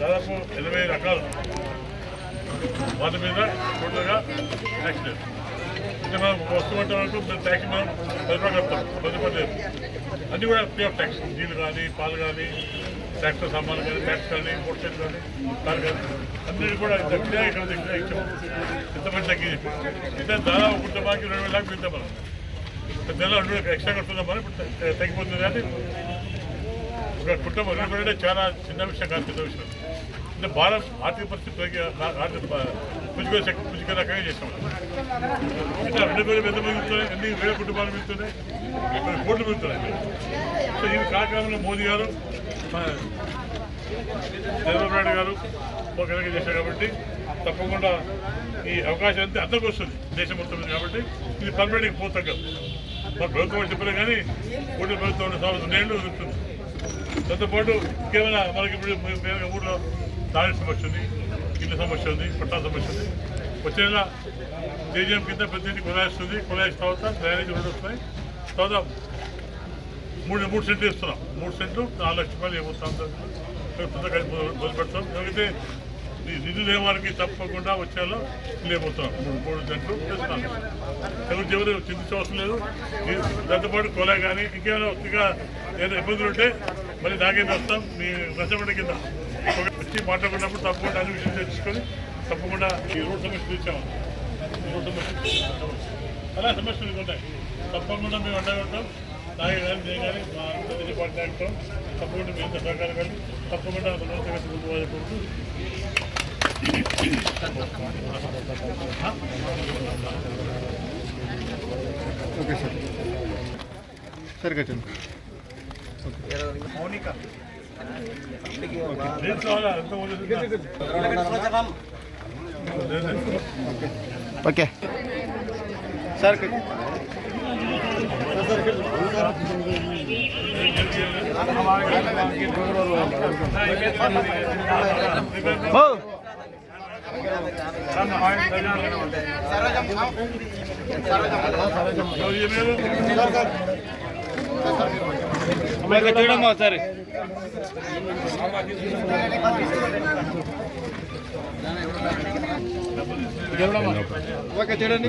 దాదాపు ఎనభై రకాలు. వాటి మీద టోటల్గా ట్యాక్స్ లేదు ఇంకా మనం అంటూ వరకు ట్యాక్స్ మనం పది రూపాయలు కడతాం. పది రూపాయలు లేదు. అన్నీ కూడా ఫ్రీ ఆఫ్ ట్యాక్స్ నీళ్ళు కానీ పాలు కానీ ట్రాక్టర్ సామాన్లు కానీ ట్యాక్స్ కానీ మోటార్ కానీ కారు కానీ అన్నీ కూడా దగ్గర ఇక్కడ దగ్గర ఇచ్చాం. ఎంతమంది తగ్గింది? ఇంకా దాదాపు కుటుంబానికి రెండు వేల దాకా పెద్దాం మనం. నెల రెండు ఎక్స్ట్రా కడుతున్నాం మనం ఇప్పుడు తగ్గిపోతుంది కానీ కుటుంబం రెండు చాలా చిన్న విషయం కాదు పెద్ద విషయం. అంటే భారత్ ఆర్థిక పరిస్థితి పెరిగి ఆర్థిక శక్తి పుంజుకొని రకంగా చేసాం ఇంకా రెండు వేలు ఎంత మిగులుతున్నాయి ఎన్ని వేల కుటుంబాలు మిగులుతున్నాయి కొన్ని కోట్లు మిగులుతున్నాయి సో ఈ కార్యక్రమంలో మోదీ గారు చంద్రబాబు నాయుడు గారు ఒక విధంగా చేశారు కాబట్టి తప్పకుండా ఈ అవకాశం అంతే అందరికి వస్తుంది దేశం మొత్తం కాబట్టి. ఇది పర్మనెంట్గా పోతగ్గదు మన ప్రభుత్వం చెప్పలేదు కానీ కూటమి ప్రభుత్వం ఉన్న సంవత్సరం ఏళ్ళు వదులుతుంది దాంతోపాటు కేవలం మనకి ఇప్పుడు మేము ఊళ్ళో దాని సమస్య ఉంది ఇళ్ళ సమస్య ఉంది పట్టాల సమస్య ఉంది. వచ్చే నెల జేజీఎం కింద ప్రతి కొలాయిస్తుంది కొలాయిన తర్వాత డ్రైనేజ్ రోడ్డు వస్తున్నాయి. తర్వాత మూడు మూడు సెంట్లు ఇస్తున్నాం మూడు సెంట్లు నాలుగు లక్షల రూపాయలు ఏమవుతాం కలిసి మొదలు పెడతాం ఎందుకంటే నిధులు లేవారికి తప్పకుండా వచ్చేలా లేకపోతున్నాం మూడు మూడు సెంట్లు చేస్తున్నాం ఎవరు ఎవరు చింతించవసరం లేదు. దాంతోపాటు కొలే కానీ ఇంకేమైనా ఇంకా ఏదైనా ఇబ్బందులు ఉంటే మళ్ళీ దాగేది వస్తాం మీ నష్టపడి కింద వచ్చి మాట్లాడుకున్నప్పుడు తప్పకుండా అన్ని విషయం తెలుసుకొని తప్పకుండా ఈ రోడ్ సమస్య తీర్చాము ఈ రోడ్ సమస్య అలా సమస్యలు ఉంటాయి తప్పకుండా మేము అండగా ఉంటాం. నాగే కానీ నేను కానీ మా అందరి డిపార్ట్మెంట్ తప్పకుండా మీ సహకారం కానీ తప్పకుండా ముందు ఓకే సార్. సరే కట్టండి ఏం కావాలా ఎంత వదిలేదు ఓకే చూడమ్మా ఒకసారి ఓకే చూడండి